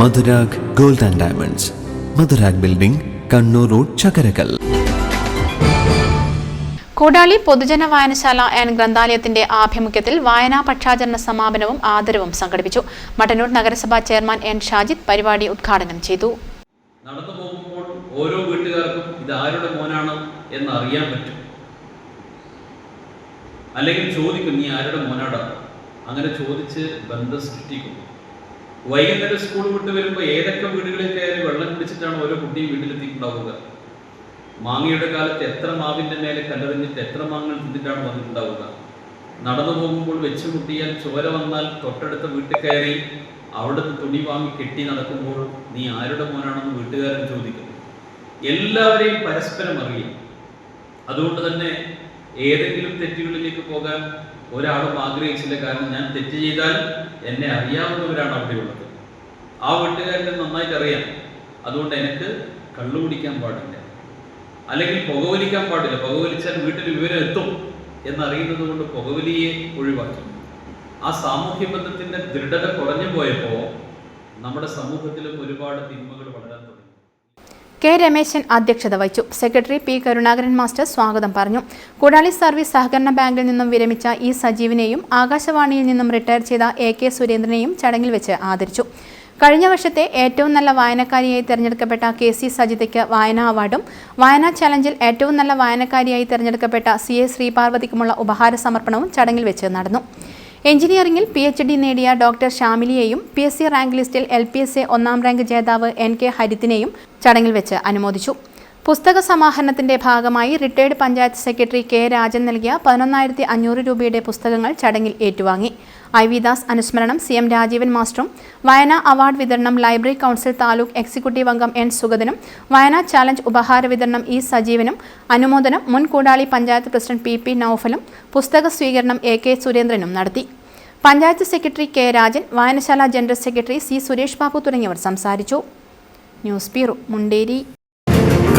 Madhurag gold and diamonds. Madhurag building Kannur road Chakkarakkal. Koodali പൊതുജന വായനശാല and ഗ്രന്ഥാലയത്തിന്റെ ആഭിമുഖ്യത്തിൽ വായനാ പക്ഷാചരണ സമാപനവും ആദരവും സംഘടിപ്പിച്ചു. മട്ടന്നൂർ നഗരസഭാ ചെയർമാൻ എൻ ഷാജിദ് പരിപാടി ഉദ്ഘാടനം ചെയ്തു. നടന്നു പോകുമ്പോൾ ഓരോ വീട്ടുകാർക്കും ഇത് ആരുടെ മോനാണ് എന്ന് അറിയാൻ പറ്റും. അല്ലെങ്കിൽ ചോദിക്കും നീ ആരുടെ മോനാടാ? അങ്ങനെ ചോദിച്ച് ബന്ധം സൃഷ്ടിക്കും വൈകുന്നേരം സ്കൂൾ വിട്ട് വരുമ്പോൾ ഏതൊക്കെ വീടുകളിൽ കയറി വെള്ളം കുടിച്ചിട്ടാണ് ഓരോ കുട്ടിയും വീട്ടിലെത്തിയിട്ടുണ്ടാവുക? മാങ്ങയുടെ കാലത്ത് എത്ര മാവിന്റെ മേലെ കല്ലെറിഞ്ഞിട്ട് എത്ര മാങ്ങകൾ തിന്നിട്ടാണ് വന്നിട്ടുണ്ടാവുക? നടന്നു പോകുമ്പോൾ വെച്ച് മുട്ടിയാൽ ചോര വന്നാൽ തൊട്ടടുത്ത വീട്ടിൽ കയറി അവിടുന്ന് തുണി വാങ്ങി കെട്ടി നടക്കുമ്പോൾ നീ ആരുടെ മോനാണെന്ന് വീട്ടുകാരൻ ചോദിക്കുന്നു? എല്ലാവരെയും പരസ്പരം അറിയാം. അതുകൊണ്ട് തന്നെ ഏതെങ്കിലും തെറ്റുകളിലേക്ക് പോകാൻ ഒരാളും ആഗ്രഹിച്ചില്ല. കാരണം ഞാൻ തെറ്റ് ചെയ്താൽ എന്നെ അറിയാവുന്നവരാണ് അവിടെയുള്ളത്. ആ വീട്ടുകാരനെ നന്നായിട്ട് അറിയാം അതുകൊണ്ട് എനിക്ക് കള്ളു കുടിക്കാൻ പാടില്ല. അല്ലെങ്കിൽ പുകവലിക്കാൻ പാടില്ല. പുകവലിച്ചാൽ വീട്ടിൽ വിവരം എത്തും എന്നറിയുന്നത് കൊണ്ട് പുകവലിയെ ഒഴിവാക്കി. ആ സാമൂഹ്യ ബന്ധത്തിന്റെ ദൃഢത കുറഞ്ഞു പോയപ്പോൾ നമ്മുടെ സമൂഹത്തിലും ഒരുപാട് തിന്മകൾ തുടങ്ങി കെ രമേശൻ അധ്യക്ഷത വഹിച്ചു. സെക്രട്ടറി പി കരുണാകരൻ മാസ്റ്റർ സ്വാഗതം പറഞ്ഞു. കൂടാളി സർവീസ് സഹകരണ ബാങ്കിൽ നിന്നും വിരമിച്ച ഇ സജീവിനെയും ആകാശവാണിയിൽ നിന്നും റിട്ടയർ ചെയ്ത എ കെ സുരേന്ദ്രനെയും ചടങ്ങിൽ വെച്ച് ആദരിച്ചു. കഴിഞ്ഞ വർഷത്തെ ഏറ്റവും നല്ല വായനക്കാരിയായി തിരഞ്ഞെടുക്കപ്പെട്ട കെ സി സജിതയ്ക്ക് വായനാ അവാർഡും വായനാ ചലഞ്ചിൽ ഏറ്റവും നല്ല വായനക്കാരിയായി തിരഞ്ഞെടുക്കപ്പെട്ട സി എ ശ്രീപാർവതിക്കുമുള്ള ഉപഹാര സമർപ്പണവും ചടങ്ങിൽ വെച്ച് നടന്നു. എഞ്ചിനീയറിംഗിൽ പി എച്ച് ഡി നേടിയ ഡോക്ടർ ഷാമിലിയെയും പി എസ് സി റാങ്ക് ലിസ്റ്റിൽ എൽ പി എസ് എ ഒന്നാം റാങ്ക് ജേതാവ് എൻ കെ ഹരിത്തിനെയും ചടങ്ങിൽ വെച്ച് അനുമോദിച്ചു. പുസ്തക സമാഹരണത്തിന്റെ ഭാഗമായി retired panchayat secretary K Rajan നൽകിയ പതിനൊന്നായിരത്തി അഞ്ഞൂറ് രൂപയുടെ പുസ്തകങ്ങൾ ചടങ്ങിൽ ഏറ്റുവാങ്ങി. ഐ വി ദാസ് അനുസ്മരണം സി എം രാജീവൻ മാസ്റ്ററും വയന അവാർഡ് വിതരണം ലൈബ്രറി കൗൺസിൽ താലൂക്ക് എക്സിക്യൂട്ടീവ് അംഗം എൻ സുഗതനും വയന ചാലഞ്ച് ഉപഹാര വിതരണം ഇ സജീവനും അനുമോദനം മുൻ Koodali panchayat president P P നൌഫലും പുസ്തക സ്വീകരണം എ കെ സുരേന്ദ്രനും നടത്തി. പഞ്ചായത്ത് സെക്രട്ടറി കെ രാജൻ വായനശാല general secretary C Suresh Babu തുടങ്ങിയവർ സംസാരിച്ചു. News bureau Munderi.